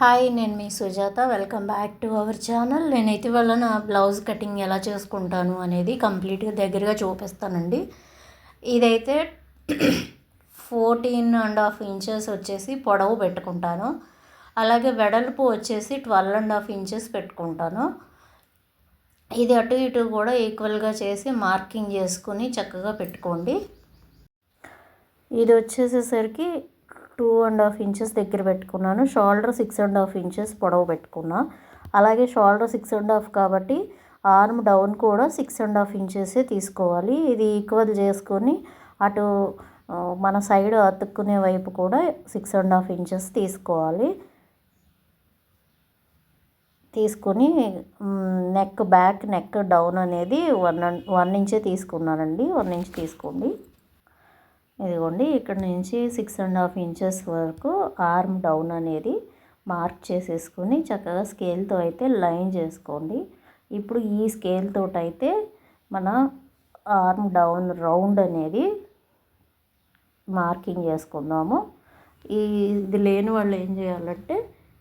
Hi నేను మీ Sujatha. Welcome back to our channel. నేనైతే వాళ్ళ నా బ్లౌజ్ కటింగ్ ఎలా చేసుకుంటాను అనేది కంప్లీట్గా దగ్గరగా చూపిస్తానండి. ఇదైతే ఫోర్టీన్ అండ్ హాఫ్ ఇంచెస్ వచ్చేసి పొడవు పెట్టుకుంటాను. అలాగే వెడల్పు వచ్చేసి ట్వెల్వ్ అండ్ హాఫ్ ఇంచెస్ పెట్టుకుంటాను. ఇది అటు ఇటు కూడా ఈక్వల్గా చేసి మార్కింగ్ చేసుకుని చక్కగా పెట్టుకోండి. ఇది వచ్చేసేసరికి టూ అండ్ హాఫ్ ఇంచెస్ దగ్గర పెట్టుకున్నాను. Shoulder six and half inches పొడవు పెట్టుకున్నా. అలాగే షోల్డర్ సిక్స్ అండ్ హాఫ్ కాబట్టి ఆర్మ్ డౌన్ కూడా సిక్స్ అండ్ హాఫ్ ఇంచెసే తీసుకోవాలి. ఇది ఈక్వల్ చేసుకొని అటు మన సైడ్ అతుక్కునే వైపు కూడా సిక్స్ అండ్ హాఫ్ ఇంచెస్ తీసుకోవాలి. తీసుకొని నెక్ బ్యాక్ నెక్ డౌన్ అనేది వన్ వన్ ఇంచే తీసుకున్నానండి. వన్ ఇంచ్ తీసుకోండి. ఇదిగోండి ఇక్కడ నుంచి సిక్స్ అండ్ హాఫ్ ఇంచెస్ వరకు ఆర్మ్ డౌన్ అనేది మార్క్ చేసేసుకుని చక్కగా స్కేల్తో అయితే లైన్ చేసుకోండి. ఇప్పుడు ఈ స్కేల్తో అయితే మన ఆర్మ్ డౌన్ రౌండ్ అనేది మార్కింగ్ చేసుకుందాము. ఈ ఇది లేని వాళ్ళు ఏం చేయాలంటే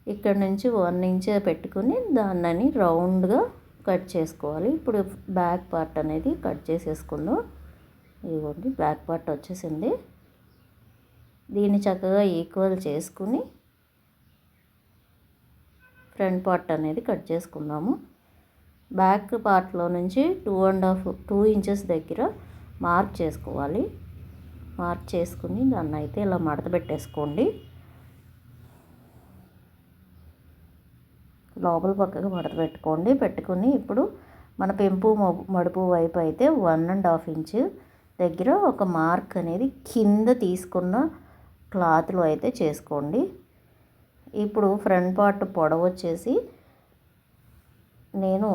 ఇక్కడ నుంచి వన్ ఇంచ్ పెట్టుకుని దాన్ని రౌండ్గా కట్ చేసుకోవాలి. ఇప్పుడు బ్యాక్ పార్ట్ అనేది కట్ చేసేసుకుందాం. ఇదిగోండి బ్యాక్ పార్ట్ వచ్చేసింది. దీన్ని చక్కగా ఈక్వల్ చేసుకుని ఫ్రంట్ పార్ట్ అనేది కట్ చేసుకుందాము. బ్యాక్ పార్ట్లో నుంచి two and half two inches దగ్గర మార్క్ చేసుకోవాలి. మార్క్ చేసుకుని దాన్ని అయితే ఇలా మడత పెట్టేసుకోండి. లోపల పక్కకు మడత పెట్టుకోండి. పెట్టుకుని ఇప్పుడు మన పెంపు మడుపు వైపు అయితే వన్ అండ్ హాఫ్ ఇంచు దగ్గర ఒక మార్క్ అనేది కింద తీసుకున్న క్లాత్లో అయితే చేసుకోండి. ఇప్పుడు ఫ్రంట్ పార్ట్ పొడవు వచ్చేసి నేను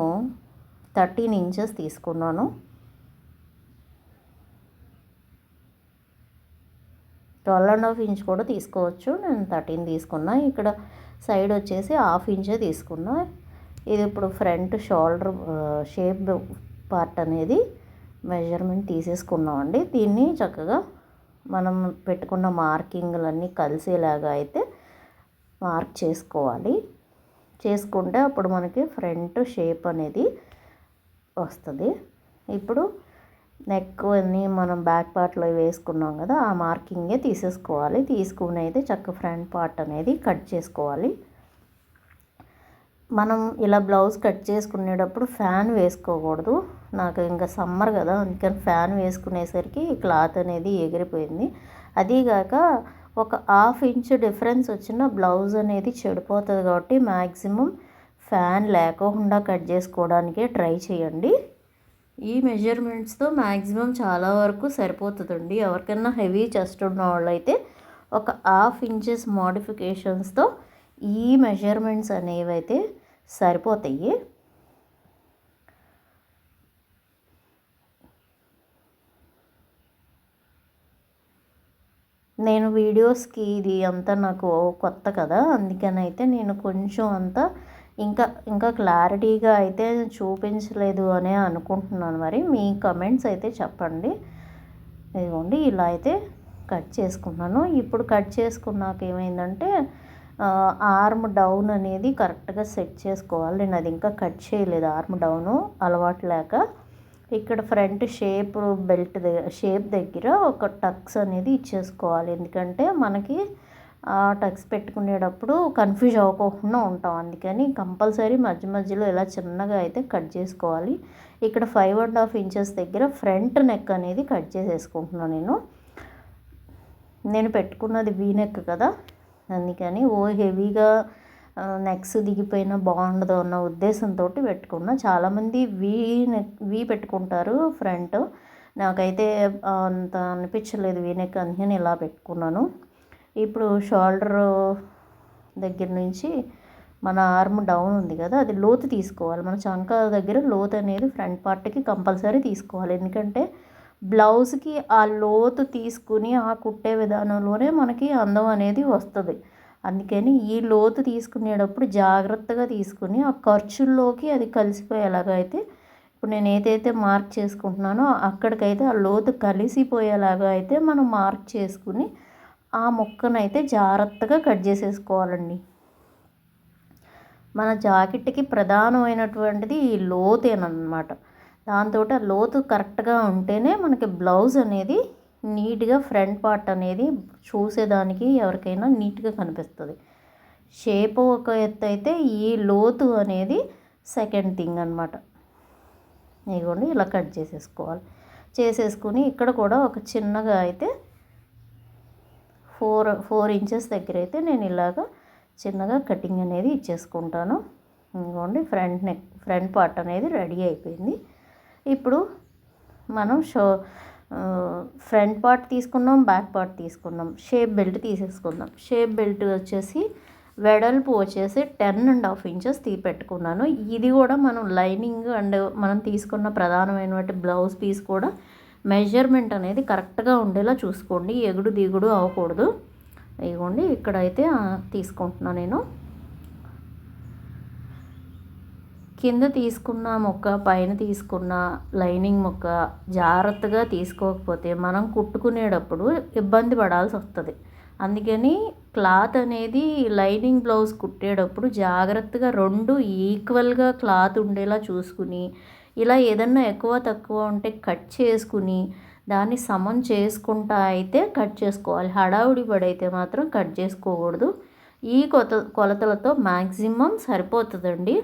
థర్టీన్ ఇంచెస్ తీసుకున్నాను. ట్వెల్వ్ అండ్ హాఫ్ ఇంచ్ కూడా తీసుకోవచ్చు. నేను థర్టీన్ తీసుకున్నా. ఇక్కడ సైడ్ వచ్చేసి హాఫ్ ఇంచే తీసుకున్నా. ఇది ఇప్పుడు ఫ్రంట్ షోల్డర్ షేప్ పార్ట్ అనేది మెజర్మెంట్ తీసేసుకున్నామండి దీన్ని చక్కగా మనం పెట్టుకున్న మార్కింగ్లన్నీ కలిసేలాగా అయితే మార్క్ చేసుకోవాలి. చేసుకుంటే అప్పుడు మనకి ఫ్రంట్ షేప్ అనేది వస్తుంది. ఇప్పుడు నెక్ అన్ని మనం బ్యాక్ పార్ట్లో వేసుకున్నాం కదా ఆ మార్కింగే తీసేసుకోవాలి. తీసుకుని అయితే చక్క ఫ్రంట్ పార్ట్ అనేది కట్ చేసుకోవాలి. మనం ఇలా బ్లౌజ్ కట్ చేసుకునేటప్పుడు ఫ్యాన్ వేసుకోకూడదు. నాకు ఇంకా సమ్మర్ కదా అందుకని ఫ్యాన్ వేసుకునేసరికి క్లాత్ అనేది ఎగిరిపోయింది. అదీగాక ఒక హాఫ్ ఇంచ్ డిఫరెన్స్ వచ్చిన బ్లౌజ్ అనేది చెడిపోతుంది కాబట్టి మ్యాక్సిమం ఫ్యాన్ లేకుండా కట్ చేసుకోవడానికే ట్రై చేయండి. ఈ మెజర్మెంట్స్తో మ్యాక్సిమం చాలా వరకు సరిపోతుందండి. ఎవరికైనా హెవీ చెస్ట్ ఉన్న వాళ్ళైతే ఒక హాఫ్ ఇంచెస్ మోడిఫికేషన్స్తో ఈ మెజర్మెంట్స్ అనేవి అయితే సరిపోతాయి. నేను వీడియోస్కి ఇది అంతా నాకు కొత్త కదా అందుకనైతే నేను కొంచెం అంతా ఇంకా ఇంకా క్లారిటీగా అయితే చూపించలేదు అనే అనుకుంటున్నాను మరి. మీ కమెంట్స్ అయితే చెప్పండి. ఇదిగోండి ఇలా అయితే కట్ చేసుకున్నాను. ఇప్పుడు కట్ చేసుకున్నాక ఏమైందంటే ఆర్మ్ డౌన్ అనేది కరెక్ట్గా సెట్ చేసుకోవాలి. నేను అది ఇంకా కట్ చేయలేదు. ఆర్మ్ డౌను అలవాటు లేక ఇక్కడ ఫ్రంట్ షేప్ బెల్ట్ దగ్గర షేప్ దగ్గర ఒక టక్స్ అనేది ఇచ్చేసుకోవాలి. ఎందుకంటే మనకి ఆ టక్స్ పెట్టుకునేటప్పుడు కన్ఫ్యూజ్ అవ్వకుండా ఉంటాం. అందుకని కంపల్సరీ మధ్య మధ్యలో ఇలా చిన్నగా అయితే కట్ చేసుకోవాలి. ఇక్కడ ఫైవ్ అండ్ హాఫ్ ఇంచెస్ దగ్గర ఫ్రంట్ నెక్ అనేది కట్ చేసేసుకుంటున్నాను నేను. నేను పెట్టుకున్నది వీ నెక్ కదా. అందుకని ఓ హెవీగా నెక్స్ దిగిపోయినా బాగుండదు అన్న ఉద్దేశంతో పెట్టుకున్నా. చాలామంది వీ నెక్ వీ పెట్టుకుంటారు ఫ్రంట్. నాకైతే అంత అనిపించలేదు వీ నెక్ అందుకని ఇలా పెట్టుకున్నాను. ఇప్పుడు షోల్డర్ దగ్గర నుంచి మన ఆర్మ్ డౌన్ ఉంది కదా అది లోతు తీసుకోవాలి. మన చంక దగ్గర లోతు అనేది ఫ్రంట్ పార్ట్కి కంపల్సరీ తీసుకోవాలి. ఎందుకంటే బ్లౌజ్కి ఆ లోతు తీసుకుని ఆ కుట్టే విధానంలోనే మనకి అందం అనేది వస్తుంది. అందుకని ఈ లోతు తీసుకునేటప్పుడు జాగ్రత్తగా తీసుకుని ఆ ఖర్చుల్లోకి అది కలిసిపోయేలాగా అయితే ఇప్పుడు నేను ఏదైతే మార్క్ చేసుకుంటున్నానో అక్కడికైతే ఆ లోతు కలిసిపోయేలాగా అయితే మనం మార్క్ చేసుకుని ఆ మొక్కనైతే జాగ్రత్తగా కట్ చేసేసుకోవాలండి. మన జాకెట్కి ప్రధానమైనటువంటిది ఈ లోతేనమాట దాంతో ఆ లోతు కరెక్ట్గా ఉంటేనే మనకి బ్లౌజ్ అనేది నీట్గా ఫ్రంట్ పార్ట్ అనేది చూసేదానికి ఎవరికైనా నీట్గా కనిపిస్తుంది. షేప్ ఒక ఎత్తు అయితే ఈ లోతు అనేది సెకండ్ థింగ్ అనమాట ఇదిగోండి ఇలా కట్ చేసేసుకోవాలి. చేసేసుకుని ఇక్కడ కూడా ఒక చిన్నగా అయితే ఫోర్ ఫోర్ ఇంచెస్ దగ్గర అయితే నేను ఇలాగ చిన్నగా కటింగ్ అనేది ఇచ్చేసుకుంటాను. ఇదిగోండి ఫ్రంట్ నెక్ ఫ్రంట్ పార్ట్ అనేది రెడీ అయిపోయింది. ఇప్పుడు మనం షో ఫ్రంట్ పార్ట్ తీసుకున్నాం బ్యాక్ పార్ట్ తీసుకున్నాం. షేప్ బెల్ట్ తీసేసుకుందాం. షేప్ బెల్ట్ వచ్చేసి వెడల్పు వచ్చేసి టెన్ అండ్ హాఫ్ ఇంచెస్ తీ పెట్టుకున్నాను ఇది కూడా మనం లైనింగ్ అండ్ మనం తీసుకున్న ప్రధానమైనటువంటి బ్లౌజ్ పీస్ కూడా మెజర్మెంట్ అనేది కరెక్ట్గా ఉండేలా చూసుకోండి. ఎగుడు దిగుడు అవ్వకూడదు. ఇదిగోండి ఇక్కడైతే తీసుకుంటున్నాను నేను. కింద తీసుకున్న మొక్క పైన తీసుకున్న లైనింగ్ మొక్క జాగ్రత్తగా తీసుకోకపోతే మనం కుట్టుకునేటప్పుడు ఇబ్బంది పడాల్సి వస్తుంది. అందుకని క్లాత్ అనేది లైనింగ్ బ్లౌజ్ కుట్టేటప్పుడు జాగ్రత్తగా రెండు ఈక్వల్గా క్లాత్ ఉండేలా చూసుకుని ఇలా ఏదన్నా ఎక్కువ తక్కువ ఉంటే కట్ చేసుకుని దాన్ని సమం చేసుకుంటా అయితే కట్ చేసుకోవాలి. హడావుడి పడైతే మాత్రం కట్ చేసుకోకూడదు. ఈ కొత కొలతలతో మ్యాక్సిమం సరిపోతుందండి.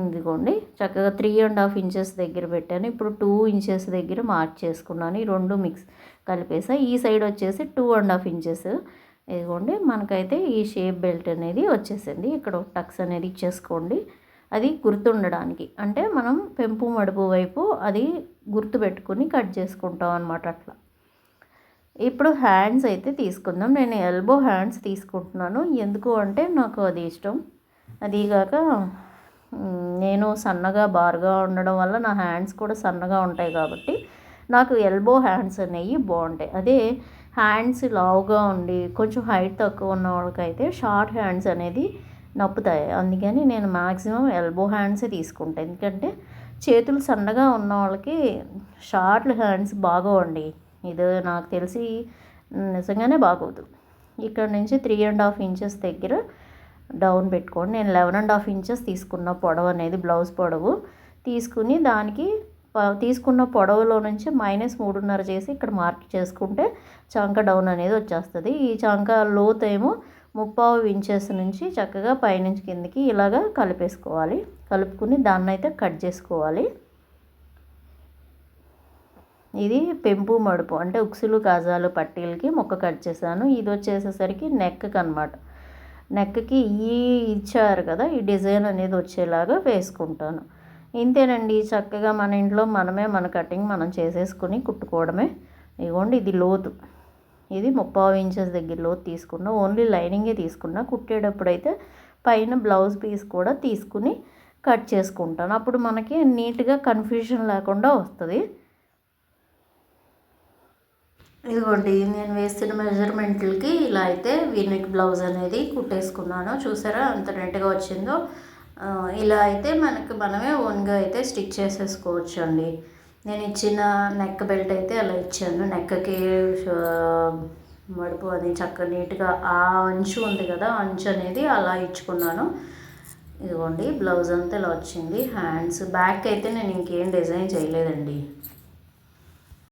ఇదిగోండి చక్కగా త్రీ అండ్ హాఫ్ ఇంచెస్ దగ్గర పెట్టాను. ఇప్పుడు టూ ఇంచెస్ దగ్గర మార్క్ చేసుకున్నాను ఈ రెండు మిక్స్ కలిపేసా. ఈ సైడ్ వచ్చేసి టూ అండ్ హాఫ్ ఇంచెస్ ఇదిగోండి మనకైతే ఈ షేప్ బెల్ట్ అనేది వచ్చేసింది. ఇక్కడ టక్స్ అనేది ఇచ్చేసుకోండి. అది గుర్తుండడానికి. అంటే మనం పెంపు మడుపు వైపు అది గుర్తు పెట్టుకుని కట్ చేసుకుంటాం అనమాట అట్లా. ఇప్పుడు హ్యాండ్స్ అయితే తీసుకుందాం. నేను ఎల్బో హ్యాండ్స్ తీసుకుంటున్నాను. ఎందుకు అంటే నాకు అది ఇష్టం. అదీగాక నేను సన్నగా బారుగా ఉండడం వల్ల నా హ్యాండ్స్ కూడా సన్నగా ఉంటాయి కాబట్టి నాకు ఎల్బో హ్యాండ్స్ అనేవి బాగుంటాయి. అదే హ్యాండ్స్ లావుగా ఉండి కొంచెం హైట్ తక్కువ ఉన్న వాళ్ళకైతే షార్ట్ హ్యాండ్స్ అనేది నప్పుతాయి. అందుకని నేను మ్యాక్సిమం ఎల్బో హ్యాండ్సే తీసుకుంటాను ఎందుకంటే చేతులు సన్నగా ఉన్న వాళ్ళకి షార్ట్ హ్యాండ్స్ బాగోండి ఇది నాకు తెలిసి నిజంగానే బాగోదు. ఇక్కడ నుంచి త్రీ అండ్ హాఫ్ ఇంచెస్ దగ్గర డౌన్ పెట్టుకోండి. నేను లెవెన్ అండ్ హాఫ్ ఇంచెస్ తీసుకున్న పొడవు అనేది బ్లౌజ్ పొడవు తీసుకుని దానికి తీసుకున్న పొడవులో నుంచి మైనస్ మూడున్నర చేసి ఇక్కడ మార్క్ చేసుకుంటే చంక డౌన్ అనేది వచ్చేస్తుంది. ఈ చంక లోత్ ఏమో ముప్పావు ఇంచెస్ నుంచి చక్కగా పైనుంచి కిందకి ఇలాగా కలిపేసుకోవాలి. కలుపుకుని దాన్ని అయితే కట్ చేసుకోవాలి. ఇది పెంపు మడుపు అంటే ఉక్సులు కాజాలు పట్టీలకి మొక్క కట్ చేశాను. ఇది వచ్చేసేసరికి నెక్కి అనమాట నెక్కి ఈ ఇచ్చారు కదా ఈ డిజైన్ అనేది వచ్చేలాగా వేసుకుంటాను. ఇంతేనండి చక్కగా మన ఇంట్లో మనమే మన కటింగ్ మనం చేసేసుకుని కుట్టుకోవడమే. ఇదిగోండి ఇది లోతు. ఇది ముప్పావు ఇంచెస్ దగ్గర లోతు తీసుకున్నా ఓన్లీ లైనింగే తీసుకున్నా కుట్టేటప్పుడు అయితే పైన బ్లౌజ్ పీస్ కూడా తీసుకుని కట్ చేసుకుంటాను. అప్పుడు మనకి నీట్గా కన్ఫ్యూజన్ లేకుండా వస్తుంది. ఇదిగోండి నేను వేస్తున్న మెజర్మెంట్లకి ఇలా అయితే వీనెక్ బ్లౌజ్ అనేది కుట్టేసుకున్నాను. చూసారా అంత నీట్గా వచ్చిందో? ఇలా అయితే మనకి మనమే ఓన్గా అయితే స్టిచ్ చేసేసుకోవచ్చు అండి నేను ఇచ్చిన నెక్ బెల్ట్ అయితే అలా ఇచ్చాను. నెక్కకి మడుపు అది చక్కగా నీట్గా ఆ అంచు ఉంది కదా అంచు అనేది అలా ఇచ్చుకున్నాను. ఇదిగోండి బ్లౌజ్ అంతా ఇలా వచ్చింది. హ్యాండ్స్ బ్యాక్ అయితే నేను ఇంకేం డిజైన్ చేయలేదండి.